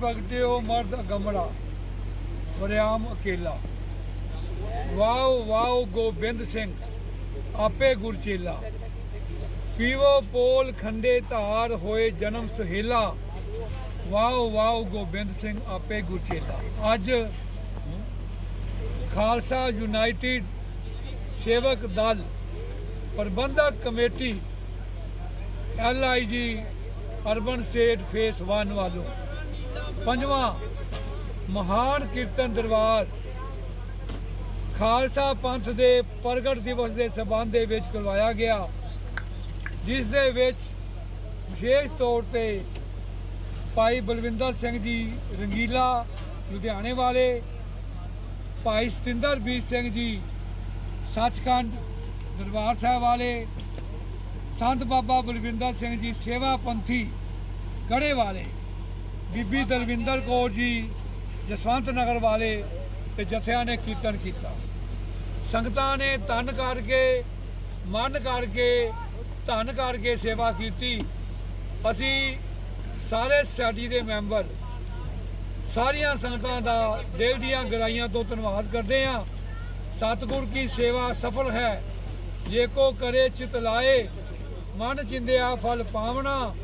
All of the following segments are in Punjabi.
ਪ੍ਰਗਟਿਓ ਮਰਦ ਗਮੜਾ ਵਰਿਆਮ ਅਕੇਲਾ। ਵਾਓ ਵਾਓ ਗੋਬਿੰਦ ਸਿੰਘ, ਆਪੇ ਗੁਰਚੇਲਾ ਪੀਵੋ ਪੋਲ ਖੰਡੇ ਧਾਰ ਹੋਏ ਜਨਮ ਸੁਹੇਲਾ। ਵਾਓ ਵਾਓ ਗੋਬਿੰਦ ਸਿੰਘ, ਆਪੇ ਗੁਰਚੇਲਾ ਅੱਜ Khalsa united Sevak Dal Prabandhak committee LIG urban state phase 1 ਵੱਲੋਂ ਪੰਜਵਾਂ ਮਹਾਨ ਕੀਰਤਨ ਦਰਬਾਰ। ਖਾਲਸਾ ਪੰਥ ਦੇ ਪ੍ਰਗਟ ਦਿਵਸ ਦੇ ਸਬੰਧ ਦੇ ਵਿੱਚ ਕਰਵਾਇਆ ਗਿਆ। ਜਿਸ ਦੇ ਵਿੱਚ ਵਿਸ਼ੇਸ਼ ਤੌਰ ਤੇ ਭਾਈ ਬਲਵਿੰਦਰ ਸਿੰਘ ਜੀ ਰੰਗੀਲਾ ਲੁਧਿਆਣੇ ਵਾਲੇ, ਭਾਈ ਸਤਿੰਦਰ ਵੀਰ ਸਿੰਘ ਜੀ ਸੱਚਖੰਡ ਦਰਬਾਰ ਸਾਹਿਬ ਵਾਲੇ, ਸੰਤ ਬਾਬਾ ਬਲਵਿੰਦਰ ਸਿੰਘ ਜੀ ਸੇਵਾ ਪੰਥੀ ਗੜੇ ਵਾਲੇ। ਬੀਬੀ ਦਲਵਿੰਦਰ ਕੌਰ ਜੀ, ਜਸਵੰਤ ਨਗਰ ਵਾਲੇ ਤੇ ਜਥਿਆਂ ਨੇ ਕੀਰਤਨ ਕੀਤਾ। ਸੰਗਤਾਂ ਨੇ ਤਨ ਕਰਕੇ, ਮਨ ਕਰਕੇ, ਧਨ ਕਰਕੇ ਸੇਵਾ ਕੀਤੀ। ਅਸੀਂ ਸਾਰੇ ਸਟੱਡੀ ਦੇ ਮੈਂਬਰ ਸਾਰੀਆਂ ਸੰਗਤਾਂ ਦਾ ਦਿਲ ਦੀਆਂ ਗਰਾਈਆਂ ਤੋਂ ਧੰਨਵਾਦ ਕਰਦੇ ਹਾਂ। ਸਤਿਗੁਰ ਕੀ ਸੇਵਾ ਸਫਲ ਹੈ। ਜੇ ਕੋ ਕਰੇ ਚਿਤ ਲਾਏ, ਮਨ ਚਿੰਦਿਆ ਫਲ ਪਾਵਣਾ,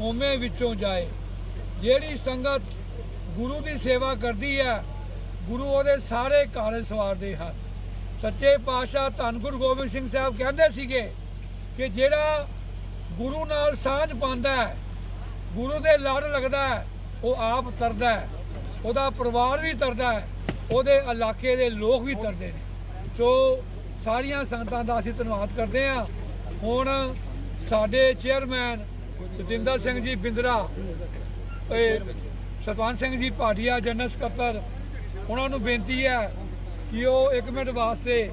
ਹੋਮੇ ਵਿੱਚੋਂ ਜਾਏ। ਜਿਹੜੀ ਸੰਗਤ ਗੁਰੂ ਦੀ ਸੇਵਾ ਕਰਦੀ ਹੈ ਗੁਰੂ ਉਹਦੇ ਸਾਰੇ ਕਾਰਜ ਸਵਾਰਦੇ ਹਨ। ਸੱਚੇ ਪਾਤਸ਼ਾਹ ਧੰਨ ਗੁਰੂ ਗੋਬਿੰਦ ਸਿੰਘ ਸਾਹਿਬ ਕਹਿੰਦੇ ਸੀਗੇ ਕਿ ਜਿਹੜਾ ਗੁਰੂ ਨਾਲ ਸਾਂਝ ਪਾਉਂਦਾ ਹੈ, ਗੁਰੂ ਦੇ ਲੜ ਲੱਗਦਾ ਹੈ, ਉਹ ਆਪ ਤਰਦਾ ਹੈ, ਉਹਦਾ ਪਰਿਵਾਰ ਵੀ ਤਰਦਾ ਹੈ, ਉਹਦੇ ਇਲਾਕੇ ਦੇ ਲੋਕ ਵੀ ਤਰਦੇ ਨੇ। ਸੋ ਸਾਰੀਆਂ ਸੰਗਤਾਂ ਦਾ ਅਸੀਂ ਧੰਨਵਾਦ ਕਰਦੇ ਹਾਂ। ਹੁਣ ਸਾਡੇ ਚੇਅਰਮੈਨ ਜਤਿੰਦਰ ਸਿੰਘ ਜੀ ਬਿੰਦਰਾ ਸਤਵੰਤ ਸਿੰਘ ਜੀ, ਭਾਟੀਆ, ਜਨਰਲ ਸਕੱਤਰ, ਉਹਨਾਂ ਨੂੰ ਬੇਨਤੀ ਹੈ ਕਿ ਉਹ 1 ਮਿੰਟ ਵਾਸਤੇ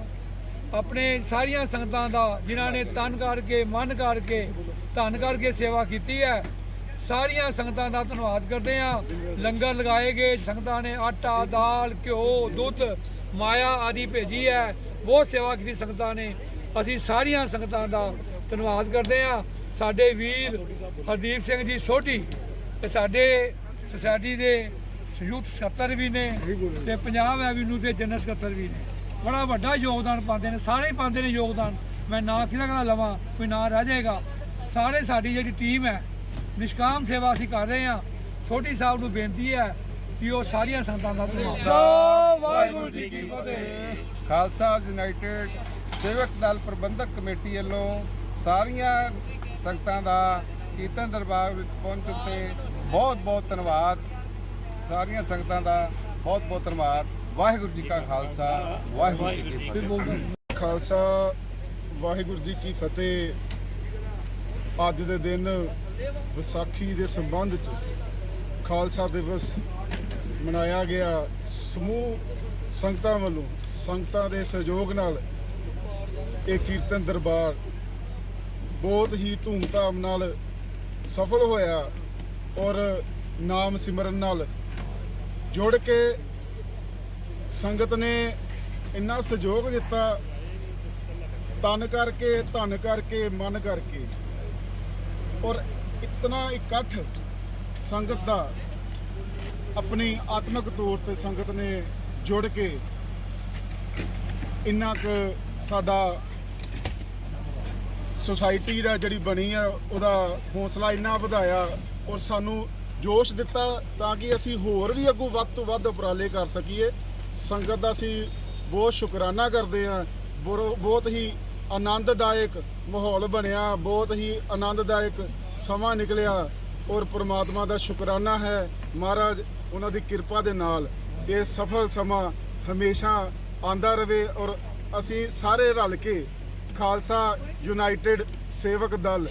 ਆਪਣੇ ਸਾਰੀਆਂ ਸੰਗਤਾਂ ਦਾ, ਜਿਨ੍ਹਾਂ ਨੇ ਤਨ ਕਰਕੇ, ਮਨ ਕਰਕੇ, ਧਨ ਕਰਕੇ ਸੇਵਾ ਕੀਤੀ ਹੈ, ਸਾਰੀਆਂ ਸੰਗਤਾਂ ਦਾ ਧੰਨਵਾਦ ਕਰਦੇ ਹਾਂ। ਲੰਗਰ ਲਗਾਏ ਗਏ, ਸੰਗਤਾਂ ਨੇ ਆਟਾ, ਦਾਲ, ਘਿਓ, ਦੁੱਧ, ਮਾਇਆ ਆਦਿ ਭੇਜੀ ਹੈ। ਬਹੁਤ ਸੇਵਾ ਕੀਤੀ ਸੰਗਤਾਂ ਨੇ। ਅਸੀਂ ਸਾਰੀਆਂ ਸੰਗਤਾਂ ਦਾ ਧੰਨਵਾਦ ਕਰਦੇ ਹਾਂ। ਸਾਡੇ ਵੀਰ ਹਰਦੀਪ ਸਿੰਘ ਜੀ ਸੋਢੀ ਤੇ ਸਾਡੇ ਸੁਸਾਇਟੀ ਦੇ ਸੰਯੁਕਤ ਸਕੱਤਰ ਵੀ ਨੇ ਤੇ ਪੰਜਾਬ ਐਵੀਨਿਊ ਦੇ ਜਨਰਲ ਸਕੱਤਰ ਵੀ ਨੇ। ਬੜਾ ਵੱਡਾ ਯੋਗਦਾਨ ਪਾਉਂਦੇ ਨੇ, ਸਾਰੇ ਹੀ ਪਾਉਂਦੇ ਨੇ ਯੋਗਦਾਨ। ਮੈਂ ਨਾਂ ਕਿਹਦਾ ਕਿਹਦਾ ਲਵਾਂ, ਕੋਈ ਨਾਂ ਰਹਿ ਜਾਏਗਾ। ਸਾਰੇ ਸਾਡੀ ਜਿਹੜੀ ਟੀਮ ਹੈ, ਨਿਸ਼ਕਾਮ ਸੇਵਾ ਅਸੀਂ ਕਰ ਰਹੇ ਹਾਂ। ਛੋਟੀ ਸਾਹਿਬ ਨੂੰ ਬੇਨਤੀ ਹੈ ਕਿ ਉਹ ਸਾਰੀਆਂ ਸੰਗਤਾਂ ਦਾ ਧੰਨਵਾਦ ਵਾਹਿਗੁਰੂ ਜੀ ਕੀ ਫਤਿਹ। ਖਾਲਸਾ ਯੂਨਾਈਟਿਡ ਸੇਵਕ ਦਲ ਪ੍ਰਬੰਧਕ ਕਮੇਟੀ ਵੱਲੋਂ ਸਾਰੀਆਂ ਸੰਗਤਾਂ ਦਾ ਕੀਰਤਨ ਦਰਬਾਰ ਵਿੱਚ ਪਹੁੰਚਣ ਤੇ ਬਹੁਤ ਬਹੁਤ ਧੰਨਵਾਦ। ਸਾਰੀਆਂ ਸੰਗਤਾਂ ਦਾ ਬਹੁਤ ਬਹੁਤ ਧੰਨਵਾਦ। ਵਾਹਿਗੁਰੂ ਜੀ ਕਾ ਖਾਲਸਾ ਵਾਹਿਗੁਰੂ ਜੀ ਕੀ ਫਤਿਹ। ਖਾਲਸਾ ਵਾਹਿਗੁਰੂ ਜੀ ਕੀ ਫਤਿਹ। ਅੱਜ ਦੇ ਦਿਨ ਵਿਸਾਖੀ ਦੇ ਸੰਬੰਧ ਚ ਖਾਲਸਾ ਦਿਵਸ ਮਨਾਇਆ ਗਿਆ। ਸਮੂਹ ਸੰਗਤਾਂ ਵੱਲੋਂ ਸੰਗਤਾਂ ਦੇ ਸਹਿਯੋਗ ਨਾਲ ਇਹ ਕੀਰਤਨ ਦਰਬਾਰ ਬਹੁਤ ਹੀ ਧੂਮਧਾਮ ਨਾਲ ਸਫਲ ਹੋਇਆ। ਔਰ ਨਾਮ ਸਿਮਰਨ ਨਾਲ ਜੁੜ ਕੇ ਸੰਗਤ ਨੇ ਇੰਨਾ ਸਹਿਯੋਗ ਦਿੱਤਾ ਤਨ ਕਰਕੇ, ਧਨ ਕਰਕੇ, ਮਨ ਕਰਕੇ। ਔਰ ਇਤਨਾ ਇਕੱਠ ਸੰਗਤ ਦਾ ਆਪਣੀ ਆਤਮਿਕ ਤੌਰ ਤੇ ਸੰਗਤ ਨੇ ਜੁੜ ਕੇ ਇੰਨਾ ਕੁ ਸਾਡਾ ਸੁਸਾਇਟੀ ਦਾ ਜਿਹੜੀ ਬਣੀ ਆ, ਉਹਦਾ ਹੌਸਲਾ ਇੰਨਾ ਵਧਾਇਆ। ਔਰ ਸਾਨੂੰ ਜੋਸ਼ ਦਿੱਤਾ ਤਾਂ ਕਿ ਅਸੀਂ ਹੋਰ ਵੀ ਅੱਗੋਂ ਵੱਧ ਤੋਂ ਵੱਧ ਉਪਰਾਲੇ ਕਰ ਸਕੀਏ। ਸੰਗਤ ਦਾ ਅਸੀਂ ਬਹੁਤ ਸ਼ੁਕਰਾਨਾ ਕਰਦੇ ਹਾਂ। ਬੁਰ- ਬਹੁਤ ਹੀ ਆਨੰਦਦਾਇਕ ਮਾਹੌਲ ਬਣਿਆ, ਬਹੁਤ ਹੀ ਆਨੰਦਦਾਇਕ ਸਮਾਂ ਨਿਕਲਿਆ ਔਰ ਪ੍ਰਮਾਤਮਾ ਦਾ ਸ਼ੁਕਰਾਨਾ ਹੈ ਮਹਾਰਾਜ ਉਹਨਾਂ ਦੀ ਕਿਰਪਾ ਦੇ ਨਾਲ ਇਹ ਸਫਲ ਸਮਾਂ ਹਮੇਸ਼ਾ ਆਂਦਾ ਰਵੇ ਔਰ ਅਸੀਂ ਸਾਰੇ ਰਲ ਕੇ ਖਾਲਸਾ ਯੂਨਾਈਟਿਡ ਸੇਵਕ ਦਲ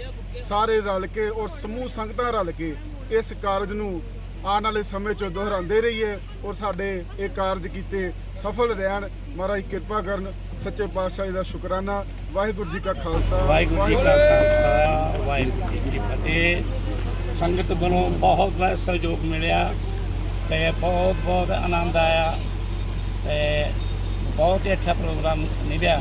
ਸਾਰੇ ਰਲ ਕੇ ਔਰ ਸਮੂਹ ਸੰਗਤਾਂ ਰਲ ਕੇ ਇਸ ਕਾਰਜ ਨੂੰ ਆਉਣ ਵਾਲੇ ਸਮੇਂ 'ਚ ਦੁਹਰਾਉਂਦੇ ਰਹੀਏ ਔਰ ਸਾਡੇ ਇਹ ਕਾਰਜ ਕੀਤੇ ਸਫਲ ਰਹਿਣ। ਮਹਾਰਾਜ ਕਿਰਪਾ ਕਰਨ। ਸੱਚੇ ਪਾਤਸ਼ਾਹ ਜੀ ਦਾ ਸ਼ੁਕਰਾਨਾ। ਵਾਹਿਗੁਰੂ ਜੀ ਕਾ ਖਾਲਸਾ। ਵਾਹਿਗੁਰੂ ਜੀ ਕਾ ਖਾਲਸਾ। ਵਾਹਿਗੁਰੂ ਜੀ ਕੀ ਫਤਿਹ। ਸੰਗਤ ਵੱਲੋਂ ਬਹੁਤ ਸਹਿਯੋਗ ਮਿਲਿਆ ਤੇ ਬਹੁਤ ਬਹੁਤ ਆਨੰਦ ਆਇਆ ਤੇ ਬਹੁਤ ਹੀ ਅੱਛਾ ਪ੍ਰੋਗਰਾਮ ਨਿਭਿਆ।